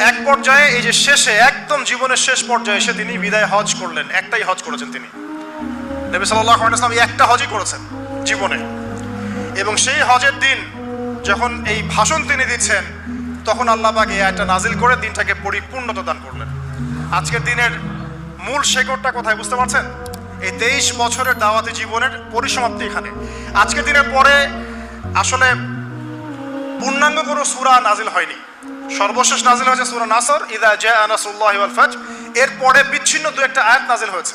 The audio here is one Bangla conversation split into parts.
এক পর্যায়ে, এই যে শেষে, একদম জীবনের শেষ পর্যায়ে এসে তিনি বিদায় হজ করলেন। একটাই হজ করেছেন তিনি। নবী সাল্লাহ একটা হজই করেছেন জীবনে। এবং সেই হজের দিন যখন এই ভাষণ তিনি দিচ্ছেন, তখন আল্লাহ পাক এই আয়টা নাজিল করে দিনটাকে পরিপূর্ণতা দান করলেন। আজকের দিনের মূল শেকড়টা কোথায় বুঝতে পারছেন? এই তেইশ বছরের দাওয়াতি জীবনের পরিসমাপ্তি এখানে। আজকের দিনের পরে আসলে পূর্ণাঙ্গ কোনো সূরা নাজিল হয়নি। সর্বশেষ নাজিল হয়েছে সূরা নাসর ইদা জা আনাসুল্লাহি ওয়াল ফাজ এরপরে বিচ্ছিন্ন দু একটা আয়াত নাজিল হয়েছে।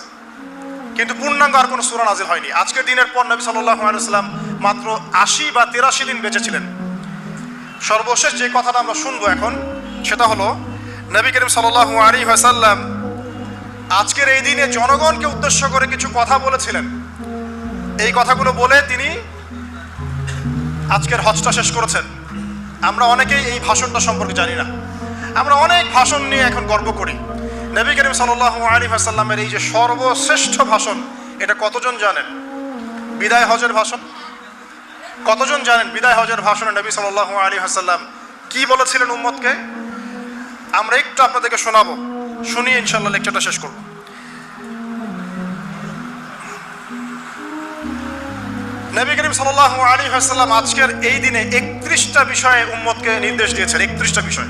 কিন্তু পূর্ণাঙ্গ আর কোনো সূরা নাজিল হয়নি। আজকের দিনের পর নবী সাল্লাল্লাহু আলাইহি সাল্লাম মাত্র আশি বা তেরাশি দিন বেঁচে ছিলেন। সর্বশেষ যে কথাটা আমরা শুনব এখন, সেটা হলো, নবী করিম সাল্লাল্লাহু আলাইহি ওয়াসাল্লাম আজকের এই দিনে জনগণকে উদ্দেশ্য করে কিছু কথা বলেছিলেন। এই কথাগুলো বলে তিনি আজকের হজটা শেষ করেছেন। আমরা অনেকেই এই ভাষণটা সম্পর্কে জানি না। আমরা অনেক ভাষণ নিয়ে এখন গর্ব করি। নবী করিম সাল্লাহ আলী আসাল্লামের এই যে সর্বশ্রেষ্ঠ ভাষণ, এটা কতজন জানেন? বিদায় হজের ভাষণ? কতজন জানেন বিদায় হজের ভাষণে নবী সাল্লাহ আলী আসাল্লাম কি বলেছিলেন উম্মতকে? আমরা একটু আপনাদেরকে শোনাবো। শুনিয়ে ইনশাল্লাহ লেকচারটা শেষ করব। নবী করিম সাল্লাহ আলী হাসাল্লাম আজকের এই দিনে একত্রিশটা বিষয়ে উম্মতকে নির্দেশ দিয়েছেন, একত্রিশটা বিষয়।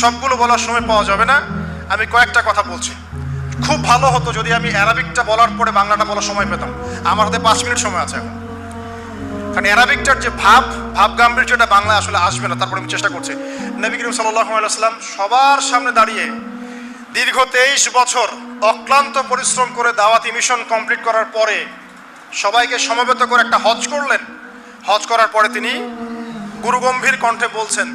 সবগুলো বলার সময় পাওয়া যাবে না। আমি কয়েকটা কথা বলছি। খুব ভালো হতো যদি আমি অ্যারাবিকটা বলার পরে বাংলাটা বলার সময় পেতাম। আমার হাতে পাঁচ মিনিট সময় আছে এখন। কারণ অ্যারাবিকটার যে ভাব ভাব গাম্ভীর্যটা বাংলা আসলে আসবে না, তারপরে আমি চেষ্টা করছি। নবী করিম সাল্লাহ আলাইসাল্লাম সবার সামনে দাঁড়িয়ে দীর্ঘ তেইশ বছর অক্লান্ত পরিশ্রম করে দাওয়াতি মিশন কমপ্লিট করার পরে সবাইকে সমবেত করে একটা হজ করলেন। হজ করার পরে তিনি গুরুগম্ভীর কণ্ঠে বলছেন,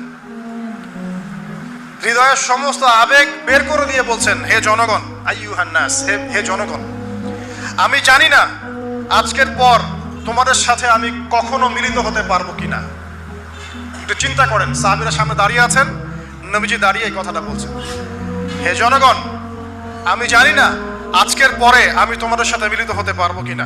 হৃদয়ের সমস্ত আবেগ বের করে দিয়ে বলছেন, হে জনগণ আইয়ু হান্নাস হে হে জনগণ, আমি জানি না আজকের পর তোমাদের সাথে আমি কখনো মিলিত হতে পারব কিনা। একটু চিন্তা করেন, সাহাবিরা সামনে দাঁড়িয়ে আছেন, নবীজি দাঁড়িয়ে এই কথাটা বলছেন, হে জনগণ, আমি জানি না আজকের পরে আমি তোমাদের সাথে মিলিত হতে পারব কিনা।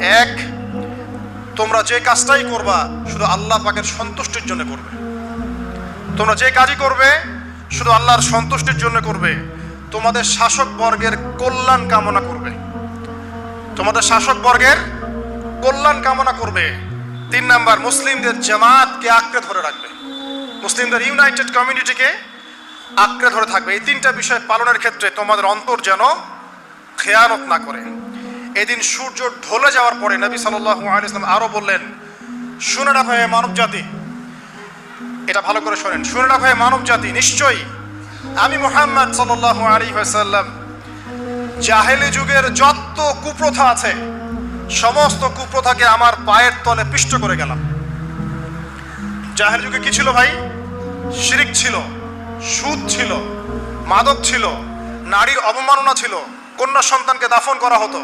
এক, তোমরা যে কাজটাই করবা, শুধু আল্লাহ পাকের সন্তুষ্টির জন্য করবে। তোমরা যে কাজই করবে, শুধু আল্লাহর সন্তুষ্টির জন্য করবে। তোমাদের শাসক বর্গের কল্যাণ কামনা করবে। তোমাদের শাসক বর্গের কল্যাণ কামনা করবে। তিন নাম্বার, মুসলিমদের জামাতকে আঁকড়ে ধরে রাখবে। মুসলিমদের ইউনাইটেড কমিউনিটিকে আঁকড়ে ধরে থাকবে। এই তিনটা বিষয় পালনের ক্ষেত্রে তোমাদের অন্তর যেন খেয়ানত না করে। এদিন সূর্য ঢলে যাওয়ার পরে নবী সাল্লাল্লাহু আলাইহি ইসলাম আরও বললেন, শুনে রাখো হে মানব জাতি এটা ভালো করে শোনেন, শুনে রাখো হে মানব জাতি নিশ্চয়ই আমি মোহাম্মদ সাল্লাল্লাহু আলাইহি ওয়াসাল্লাম জাহেলি যুগের যত কুপ্রথা আছে, সমস্ত কুপ্রথাকে আমার পায়ের তলে পিষ্ট করে গেলাম। জাহেল যুগে কি ছিল ভাই? শিরিক ছিল, সুদ ছিল, মাদক ছিল, নারীর অবমাননা ছিল, কন্যা সন্তানকে দাফন করা হতো।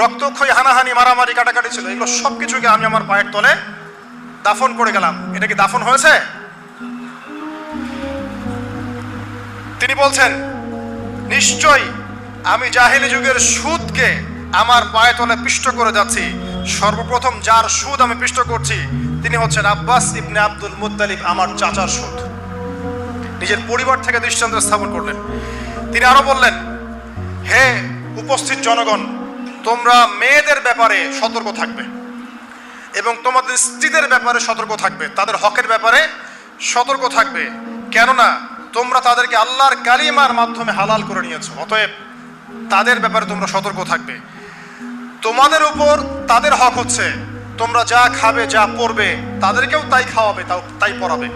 রক্তক্ষয়ী, হানাহানি, মারামারি, কাটাকাটি ছিল। এগুলো সব কিছুকে আমি আমার পায়ের তলে দাফন করে গেলাম। এটা কি দাফন হয়েছে? তিনি বলছেন, নিশ্চয়ই আমি জাহিলি যুগের সুদকে আমার পায়ে তলে পিষ্ট করে যাচ্ছি। সর্বপ্রথম যার সুদ আমি পিষ্ট করছি, তিনি হচ্ছেন আব্বাস ইবনে আব্দুল মুত্তালিব, আমার চাচার সুদ। নিজের পরিবার থেকে দৃষ্টান্ত স্থাপন করলেন। তিনি আরও বললেন, হে উপস্থিত জনগণ তোমরা মেয়েদের ব্যাপারে সতর্ক থাকবে এবং তোমাদের স্ত্রীদের ব্যাপারে সতর্ক থাকবে, তাদের হকের ব্যাপারে সতর্ক থাকবে। কেননা, তোমরা তাদেরকে আল্লাহর কালিমার মাধ্যমে হালাল করে নিয়েছো, অতএব তাদের ব্যাপারে তোমরা সতর্ক থাকবে। তোমাদের উপর তাদের হক হচ্ছে, তোমরা যা খাবে, যা পরবে তাদেরকেও তাই খাওয়াবে, তাও তাই পরাবে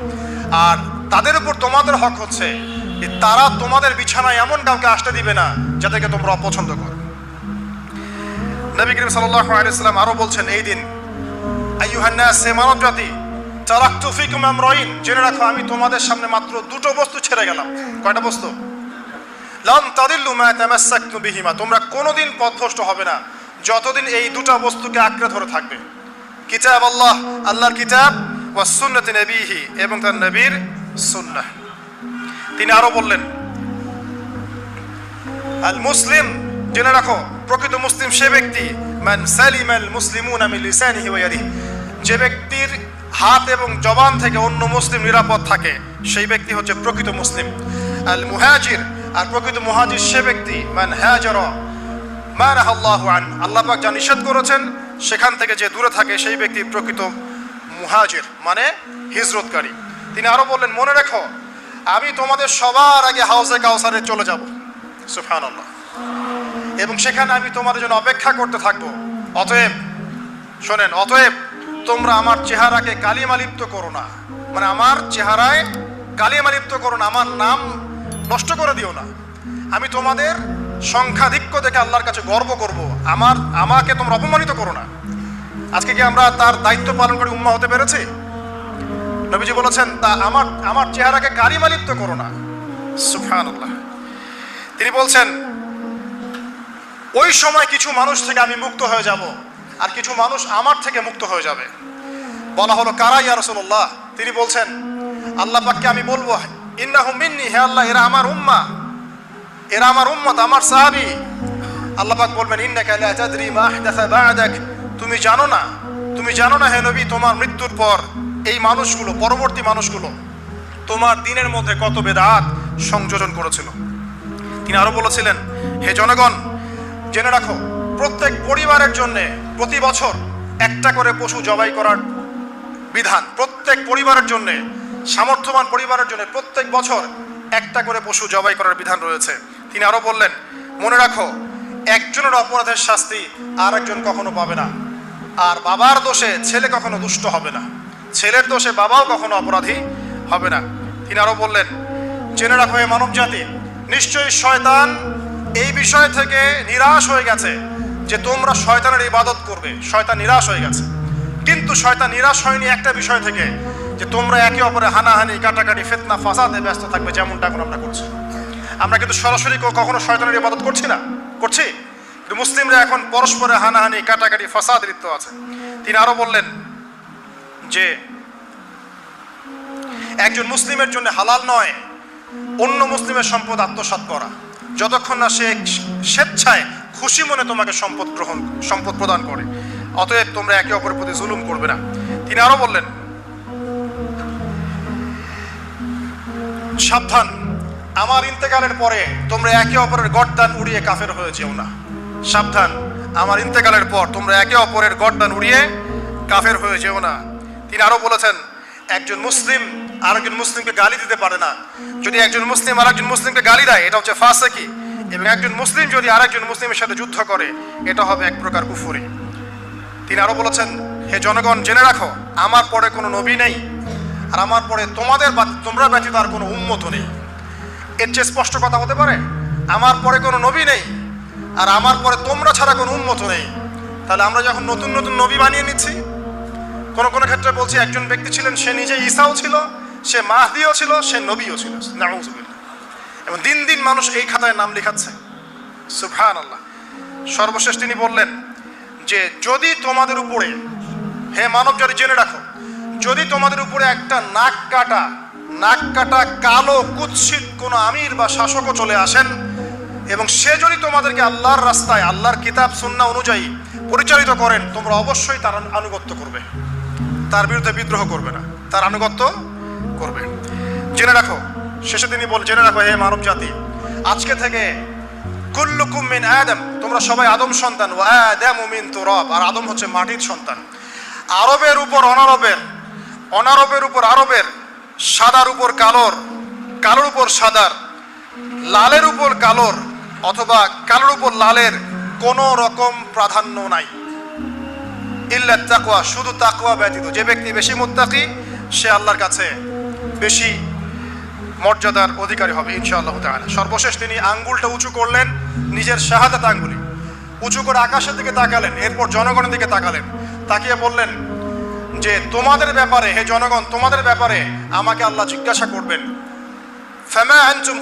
আর তাদের উপর তোমাদের হক হচ্ছে তারা তোমাদের বিছানায় এমন কাউকে আসতে দিবে না, যাদেরকে তোমরা অপছন্দ করো। নবী করিম সাল্লাল্লাহু আলাইহি সাল্লাম আরও বলছেন, এই দিন আইয়ুহান্নাস সে মানব জাতি তারাকতু ফিকুম আমরাইন জেনে রাখো, আমি তোমাদের সামনে মাত্র দুটো বস্তু ছেড়ে গেলাম। কয়টা বস্তু? লাম তাদিল্লু মা তামাসসাকতু বিহিমা, তোমরা কোনোদিন পথভ্রষ্ট হবে না, যতদিন এই দুটো বস্তুকে আঁকড়ে ধরে থাকবে। কিতাব আল্লাহ, আল্লাহর কিতাব, ওয়া সুন্নতি নবীহি, এবং তার নবীর সুন্নাহ। তিনি আরও বললেন, আল মুসলিম জেনে রাখো, প্রকৃত মুসলিম সে ব্যক্তি, মান সালিম আল মুসলিমুন মিন লিসানিহি ওয়া ইয়াদিহি। যে ব্যক্তির হাত এবং জবান থেকে অন্য মুসলিম নিরাপদ থাকে, সেই ব্যক্তি হচ্ছে প্রকৃত মুসলিম। আল মুহাজির, আর প্রকৃত মুহাজির সে ব্যক্তি, মান হাজারা, মা নাহাল্লাহু আন। আল্লাহ পাক যা নিষেধ করেছেন, সেখান থেকে যে দূরে থাকে, সেই ব্যক্তি প্রকৃত মুহাজির মানে হিজরতকারী। তিনি আরও বললেন, মনে রেখো, আমি তোমাদের সবার আগে হাউসে কাউসারে চলে যাব। সুবহানাল্লাহ। এবং সেখানে আমি তোমাদের জন্য অপেক্ষা করতে থাকব। অতএব, শোনেন, অতএব তোমরা আমার চেহারাকে কালিমালিপ্ত করো না। মানে আমার চেহারায় কালিমালিপ্ত করো না, আমার নাম নষ্ট করে দিও না। আমি তোমাদের সংখ্যাধিক্য দেখে আল্লাহর কাছে গর্ব করব। আমার, আমাকে তোমরা অপমানিত করো না। আজকে কি আমরা তার দায়িত্ব পালন করে উম্মা হতে পেরেছি? নবীজি বলেছেন, তা আমার আমার চেহারাকে কালিমালিপ্ত করো না। সুফানুল্লাহ তিনি বলছেন ওই সময় কিছু মানুষ থেকে আমি মুক্ত হয়ে যাব, আর কিছু মানুষ আমার থেকে মুক্ত হয়ে যাবে। বলা হলো, কারা ইয়া রাসূলুল্লাহ? তিনি বলছেন, আল্লাহ পাককে আমি বলব ইন্নাহুম মিন্নি, হে আল্লাহ, এরা আমার উম্মা। এরা আমার উম্মত, আমার সাহাবি। আল্লাহ পাক বলবেন, ইন্নাকা লা তাদরি মা আহদাসা বা'দাক। তুমি জানো না, তুমি জানো না, হে নবী, তোমার মৃত্যুর পর এই মানুষগুলো, পরবর্তী মানুষগুলো তোমার দিনের মধ্যে কত বেদাত সংযোজন করেছিল। তিনি আরও বলেছিলেন, হে জনগণ জেনে রাখো, প্রত্যেক পরিবারের জন্য প্রতি বছর একটা করে পশু জবাই করার বিধান। প্রত্যেক পরিবারের জন্য, সামর্থ্যবান পরিবারের জন্য প্রত্যেক বছর একটা করে পশু জবাই করার বিধান রয়েছে। তিনি আরও বললেন, মনে রাখো, একজনের অপরাধের শাস্তি আর একজন কখনো পাবে না। আর বাবার দোষে ছেলে কখনো দুষ্ট হবে না। ছেলের দোষে বাবাও কখনো অপরাধী হবে না। তিনি আরও বললেন, জেনে রাখো, এ মানব জাতি নিশ্চয়ই শয়তান এই বিষয় থেকে নিরাশ হয়ে গেছে যে তোমরা শয়তানের ইবাদত করবে। শয়তান নিরাশ হয়ে গেছে। কিন্তু শয়তান নিরাশ হয়নি একটা বিষয় থেকে, যে তোমরা একে অপরে হানাহানি, কাটাকাটি, ফেতনা, ফাসাদে ব্যস্ত থাকবে, যেমনটা এখন আমরা করছি। আমরা কিন্তু সরাসরি কখনো শয়তানের ইবাদত করছি না। করছি? কিন্তু মুসলিমরা এখন পরস্পরে হানাহানি, কাটাকাটি, ফাসাদ লিপ্ত আছে। তিনি আরও বললেন যে, একজন মুসলিমের জন্য হালাল নয়, অন্য মুসলিমের সম্পদ আত্মসাৎ করা। যতক্ষণ না সে স্বেচ্ছায় খুশি মনে তোমাকে সম্পদ গ্রহণ, সম্পদ প্রদান করে, অতএব তোমরা একে অপরের প্রতি জুলুম করবে না। তিনি আরও বললেন, সাবধান, আমার ইন্তেকালের পরে তোমরা একে অপরের গডদান উড়িয়ে কাফের হয়ে যেও না। সাবধান, আমার ইন্তেকালের পর তোমরা একে অপরের গডদান উড়িয়ে কাফের হয়ে যেও না। তিনি আরও বলেছেন একজন মুসলিম আরেকজন মুসলিমকে গালি দিতে পারে না। যদি একজন মুসলিম আরেকজন মুসলিমকে গালি দেয়, এটা হচ্ছে ফাসেকি। এবং একজন মুসলিম যদি আরেকজন মুসলিমের সাথে যুদ্ধ করে, এটা হবে এক প্রকার কুফুরি। তিনি আরও বলেছেন, হে জনগণ, জেনে রাখো, আমার পরে কোনো নবী নেই, আর আমার পরে তোমাদের তোমরা ব্যতীত আর কোনো উন্মত নেই। এর চেয়ে স্পষ্ট কথা হতে পারে, আমার পরে কোনো নবী নেই, আর আমার পরে তোমরা ছাড়া কোনো উন্মত নেই। তাহলে আমরা যখন নতুন নতুন নবী বানিয়ে নিচ্ছি কোনো কোনো ক্ষেত্রে বলছি একজন ব্যক্তি ছিলেন, সে নিজে ঈসাও ছিল, সে মাহদিও ছিল, সে নবীও ছিল। এবং দিন দিন মানুষ এই খাতায় নাম লেখাচ্ছে। সুবহান আল্লাহ সর্বশেষ তিনি বললেন যে, যদি তোমাদের উপরে, হে মানব জাতি জেনে রাখো, যদি তোমাদের উপরে একটা নাক কাটা নাক কাটা কালো কুৎসিত কোনো আমির বা শাসকও চলে আসেন, এবং সে যদি তোমাদেরকে আল্লাহর রাস্তায়, আল্লাহর কিতাব সুন্না অনুযায়ী পরিচালিত করেন, তোমরা অবশ্যই তার আনুগত্য করবে। তার বিরুদ্ধে বিদ্রোহ করবে না, তার আনুগত্য করবে। জেনে রাখো, শেষে তিনি বল জেনে রাখো, হে মানব জাতি, আজকে থেকে কুল্লুকুম মিন আদম, তোমরা সবাই আদম সন্তান ও আদম মিন তুরব, আর আদম হচ্ছে মাটির সন্তান। আরবের উপর অনারবের অনারবের উপর আরবের, সাদার উপর কালোর কালোর উপর সাদার, লালের উপর কালোর, অথবা কালোর উপর লালের কোনো রকম প্রাধান্য নাই। ইল্লা তাকওয়া, শুধু তাকওয়া ব্যতীত। যে ব্যক্তি বেশি মুত্তাকি, সে আল্লাহর কাছে বেশি মর্যাদার অধিকারী হবে, ইনশাআল্লাহ তাআলা। সর্বশেষ তিনি আঙ্গুলটা উঁচু করলেন, নিজের শাহাদাত আঙ্গুলি। উঁচু করে আকাশের দিকে তাকালেন, এরপর জনগণের দিকে তাকালেন। তাকিয়ে বললেন যে, তোমাদের ব্যাপারে, হে জনগণ, তোমাদের ব্যাপারে আমাকে আল্লাহ জিজ্ঞাসা করবেন।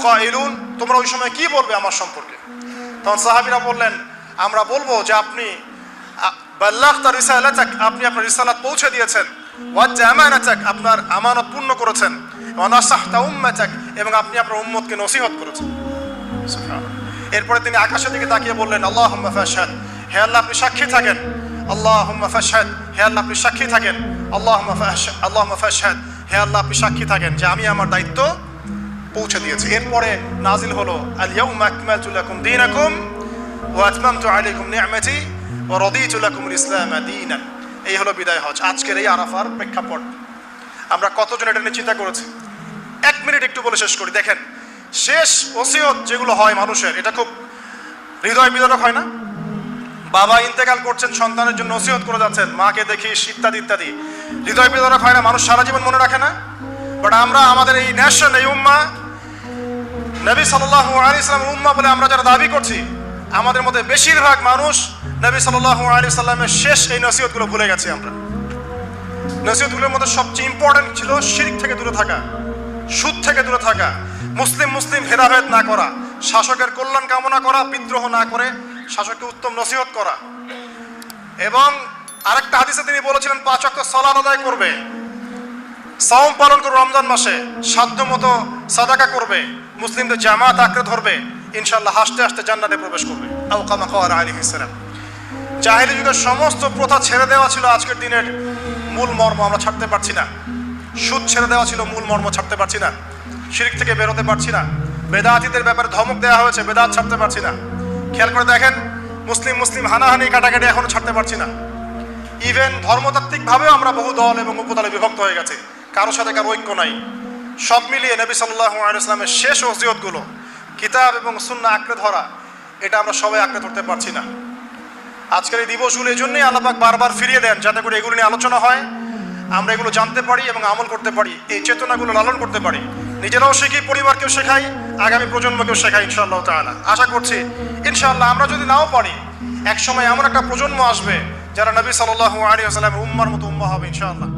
কাইলুন তোমরা ওই সময় কি বলবে আমার সম্পর্কে? তখন সাহাবীরা বললেন, আমরা বলব যে আপনি বাল্লাহ রিসালাতাক, আপনি আপনার রিসালাত পৌঁছে দিয়েছেন। ওয়াজ্জা আমানাতাক আপনার আমানত পূর্ণ করেছেন। ওয়া নাসাহতা উম্মাতাক, এবং আপনি আপনার উম্মতকে নসিহত করেছেন। এরপরে তিনি আকাশের দিকে তাকিয়ে বললেন, আল্লাহুম্মা ফাশহাদ, হে আল্লাহ, আপনি সাক্ষী থাকেন। আল্লাহুম্মা ফাশহাদ, হে আল্লাহ, আপনি সাক্ষী থাকেন। আল্লাহুম্মা ফাশহাদ আল্লাহুম্মা ফাশহাদ, হে আল্লাহ, আপনি সাক্ষী থাকেন যে আমি আমার দায়িত্ব পৌঁছে দিয়েছি। এরপরে নাজিল হলো আল ইয়াউমা আকমালতু লাকুম দীনাকুম ওয়া আতমামতু আলাইকুম নি'মাতি ওয়া রাদিতু ইসলাম দীনান এই হলো বিদায় হজ। আজকের এই আরাফার প্রেক্ষাপট। আমরা কতজন এটা নিয়ে চিন্তা করেছি? এক মিনিট একটু বলে শেষ করি। দেখেন, শেষ ওসিয়ত যেগুলো হয় মানুষের, এটা খুব হৃদয় বিদারক হয় না? বাবা ইন্তেকাল করছেন, সন্তানের জন্য ওসিয়ত করে যাচ্ছেন, মাকে দেখিস ইত্যাদি ইত্যাদি। হৃদয় বিদারক হয় না, মানুষ সারা জীবন মনে রাখে না? বাট আমরা, আমাদের এই ন্যাশন এই উম্মা, নবী সাল্লাহ আলী ইসলামের উম্মা বলে আমরা যারা দাবি করছি আমাদের মধ্যে বেশিরভাগ মানুষ নবী সাল্লাহ আলী সাল্লামের শেষ এই নসিহতগুলো ভুলে গেছি আমরা। নসিহতগুলোর মধ্যে সবচেয়ে ইম্পর্টেন্ট ছিল শিরিক থেকে দূরে থাকা, সুদ থেকে দূরে থাকা, মুসলিম মুসলিম ভেদাভেদ না করা, শাসকের কল্যাণ কামনা করা, বিদ্রোহ না করে শাসককে উত্তম নসিহত করা। এবং আরেকটা হাদিসে তিনি বলেছিলেন, পাঁচ অক্ট সলাদ আদায় করবে, সাওম পালন করবে রমজান মাসে সাধ্য মতো সাদাকা করবে, মুসলিমদের জামাত আঁকড়ে ধরবে ইনশাল্লাহ হাসতে হাসতে জান্নাতে প্রবেশ করবে। আউকামা খাওয়ার আলী ইসলাম জাহিলি যুগের সমস্ত প্রথা ছেড়ে দেওয়া ছিল আজকের দিনের মূল মর্ম, আমরা ছাড়তে পারছি না। সুদ ছেড়ে দেওয়া ছিল মূল মর্ম, ছাড়তে পারছি না। শিরিক থেকে বেরোতে পারছি না। বেদাতিদের ব্যাপারে ধমক দেওয়া হয়েছে, বেদাত ছাড়তে পারছি না। খেয়াল করে দেখেন, মুসলিম মুসলিম হানাহানি কাটাকাটি এখনও ছাড়তে পারছি না। ইভেন ধর্মতাত্ত্বিকভাবেও আমরা বহু দল এবং উপদলে বিভক্ত হয়ে গেছে। কারোর সাথে কারও ঐক্য নাই। সব মিলিয়ে নবী সাল্লাহ আলু ইসলামের শেষ ওসিয়তগুলো কিতাব এবং সুন্না আঁকড়ে ধরা, এটা আমরা সবাই আঁকড়ে ধরতে পারছি না। আজকের এই দিবসগুলো এই জন্যই আল্লাপাক বারবার ফিরিয়ে দেন, যাতে করে এগুলো নিয়ে আলোচনা হয়, আমরা এগুলো জানতে পারি এবং আমল করতে পারি, এই চেতনাগুলো লালন করতে পারি। নিজেরাও শিখি, পরিবারকেও শেখাই, আগামী প্রজন্মকেও শেখাই, ইনশাআল্লাহ তাআলা। আশা করছি, ইনশাআল্লাহ আমরা যদি নাও পারি এক সময় এমন একটা প্রজন্ম আসবে, যারা নবী সাল্লাল্লাহু আলী ওয়াসাল্লামের উম্মার মতো উম্মা হবে, ইনশাআল্লাহ।